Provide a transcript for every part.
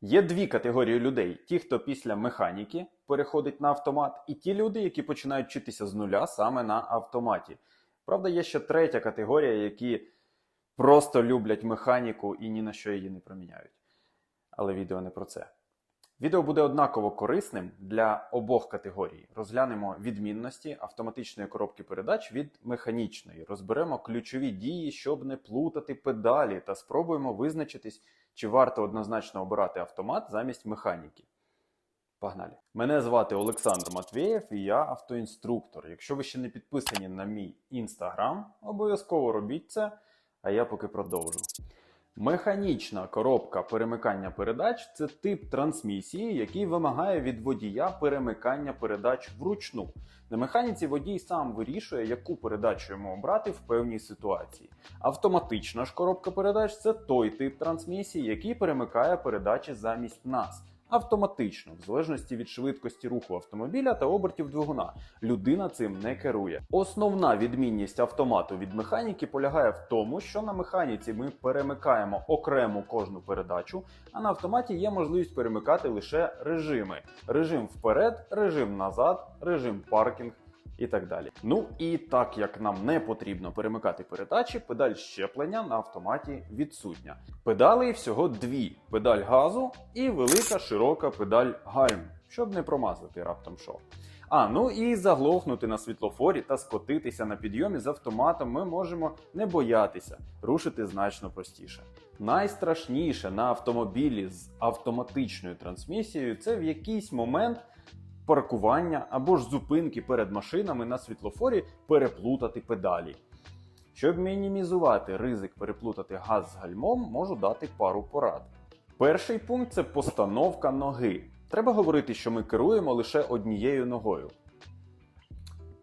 Є дві категорії людей: ті, хто після механіки переходить на автомат, і ті люди, які починають вчитися з нуля саме на автоматі. Правда, є ще третя категорія, які просто люблять механіку і ні на що її не проміняють. Але відео не про це. Відео буде однаково корисним для обох категорій. Розглянемо відмінності автоматичної коробки передач від механічної. Розберемо ключові дії, щоб не плутати педалі, та спробуємо визначитись, чи варто однозначно обирати автомат замість механіки. Погнали! Мене звати Олександр Матвєєв і я автоінструктор. Якщо ви ще не підписані на мій інстаграм, обов'язково робіть це, а я поки продовжу. Механічна коробка перемикання передач це тип трансмісії, який вимагає від водія перемикання передач вручну. На механіці водій сам вирішує, яку передачу йому обрати в певній ситуації. Автоматична ж коробка передач це той тип трансмісії, який перемикає передачі замість нас. Автоматично, в залежності від швидкості руху автомобіля та обертів двигуна, людина цим не керує. Основна відмінність автомату від механіки полягає в тому, що на механіці ми перемикаємо окремо кожну передачу, а на автоматі є можливість перемикати лише режими: режим вперед, режим назад, режим паркінг і так далі. Ну і так як нам не потрібно перемикати передачі, педаль щеплення на автоматі відсутня. Педалей всього дві: педаль газу і велика широка педаль гальм, щоб не промазати раптом що. А ну і заглохнути на світлофорі та скотитися на підйомі з автоматом ми можемо не боятися, рушити значно простіше. Найстрашніше на автомобілі з автоматичною трансмісією це в якийсь момент паркування або ж зупинки перед машинами на світлофорі переплутати педалі. Щоб мінімізувати ризик переплутати газ з гальмом, можу дати пару порад. Перший пункт це постановка ноги. Треба говорити, що ми керуємо лише однією ногою.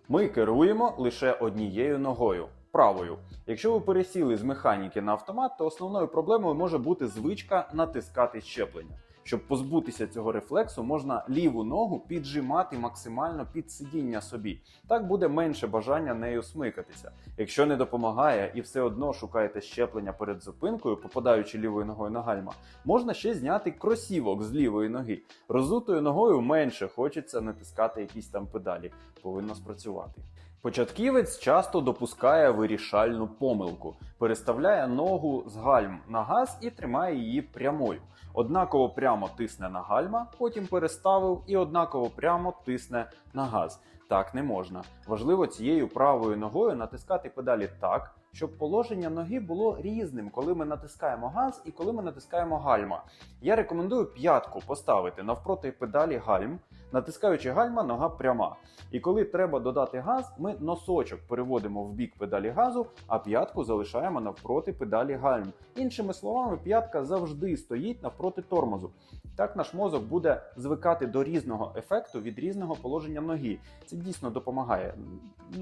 Ми керуємо лише однією ногою правою. Якщо ви пересіли з механіки на автомат, то основною проблемою може бути звичка натискати щеплення. Щоб позбутися цього рефлексу, можна ліву ногу піджимати максимально під сидіння собі. Так буде менше бажання нею смикатися. Якщо не допомагає і все одно шукаєте щеплення перед зупинкою, попадаючи лівою ногою на гальма, можна ще зняти кросівок з лівої ноги. Розутою ногою менше хочеться натискати якісь там педалі. Повинно спрацювати. Початківець часто допускає вирішальну помилку, переставляє ногу з гальм на газ і тримає її прямою. Однаково прямо тисне на гальма, потім переставив і однаково прямо тисне на газ. Так не можна. Важливо цією правою ногою натискати педалі так, щоб положення ноги було різним, коли ми натискаємо газ і коли ми натискаємо гальма. Я рекомендую п'ятку поставити навпроти педалі гальм, натискаючи гальма, нога пряма. І коли треба додати газ, ми носочок переводимо в бік педалі газу, а п'ятку залишаємо навпроти педалі гальм. Іншими словами, п'ятка завжди стоїть навпроти тормозу. Так наш мозок буде звикати до різного ефекту від різного положення ноги. Це дійсно допомагає.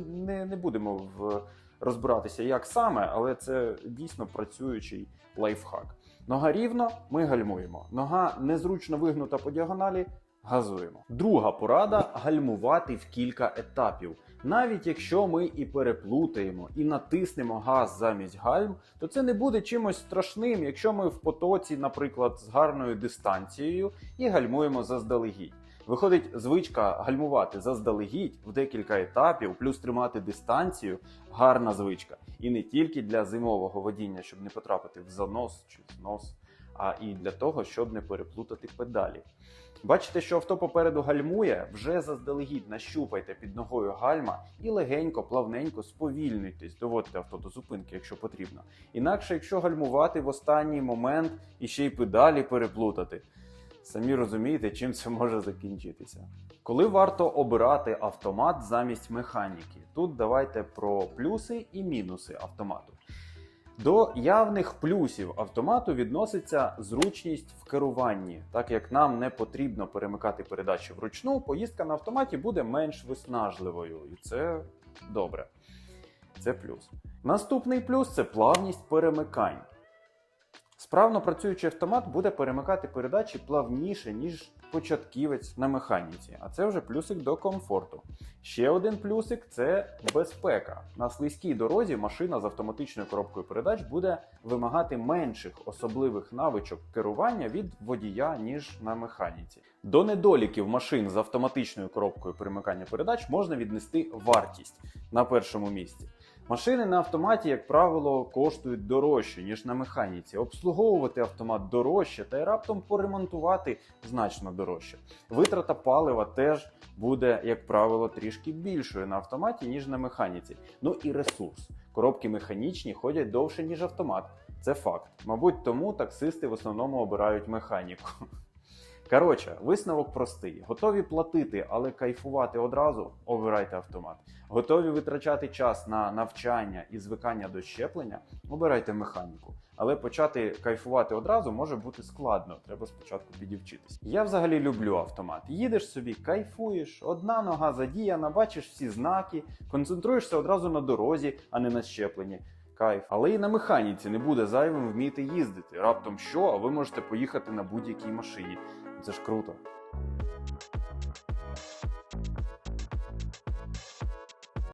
Не, не будемо в розбиратися, як саме, але це дійсно працюючий лайфхак. Нога рівно, ми гальмуємо. Нога незручно вигнута по діагоналі. Газуємо. Друга порада гальмувати в кілька етапів. Навіть якщо ми і переплутаємо і натиснемо газ замість гальм, то це не буде чимось страшним, якщо ми в потоці, наприклад, з гарною дистанцією і гальмуємо заздалегідь. Виходить, звичка гальмувати заздалегідь в декілька етапів, плюс тримати дистанцію гарна звичка. І не тільки для зимового водіння, щоб не потрапити в занос чи знос, а і для того, щоб не переплутати педалі. Бачите, що авто попереду гальмує, вже заздалегідь нащупайте під ногою гальма і легенько, плавненько сповільнюйтесь, доводьте авто до зупинки, якщо потрібно. Інакше, якщо гальмувати в останній момент і ще й педалі переплутати, самі розумієте, чим це може закінчитися. Коли варто обирати автомат замість механіки? Тут давайте про плюси і мінуси автомату. До явних плюсів автомату відноситься зручність в керуванні. Так як нам не потрібно перемикати передачі вручну, поїздка на автоматі буде менш виснажливою, і це добре. Це плюс. Наступний плюс це плавність перемикань. Справно працюючий автомат буде перемикати передачі плавніше, ніж початківець на механіці, а це вже плюсик до комфорту. Ще один плюсик це безпека. На слизькій дорозі машина з автоматичною коробкою передач буде вимагати менших особливих навичок керування від водія, ніж на механіці. До недоліків машин з автоматичною коробкою перемикання передач можна віднести вартість на першому місці. Машини на автоматі, як правило, коштують дорожче, ніж на механіці. Обслуговувати автомат дорожче та й раптом поремонтувати значно дорожче. Витрата палива теж буде, як правило, трішки більшою на автоматі, ніж на механіці. Ну і ресурс. Коробки механічні ходять довше, ніж автомат. Це факт. Мабуть, тому таксисти в основному обирають механіку. Коротше, висновок простий: готові платити, але кайфувати одразу обирайте автомат. Готові витрачати час на навчання і звикання до щеплення, обирайте механіку. Але почати кайфувати одразу може бути складно. Треба спочатку підівчитись. Я взагалі люблю автомат. Їдеш собі, кайфуєш, одна нога задіяна, бачиш всі знаки, концентруєшся одразу на дорозі, а не на щепленні. Кайф. Але і на механіці не буде зайвим вміти їздити. Раптом що, а ви можете поїхати на будь-якій машині. Це ж круто.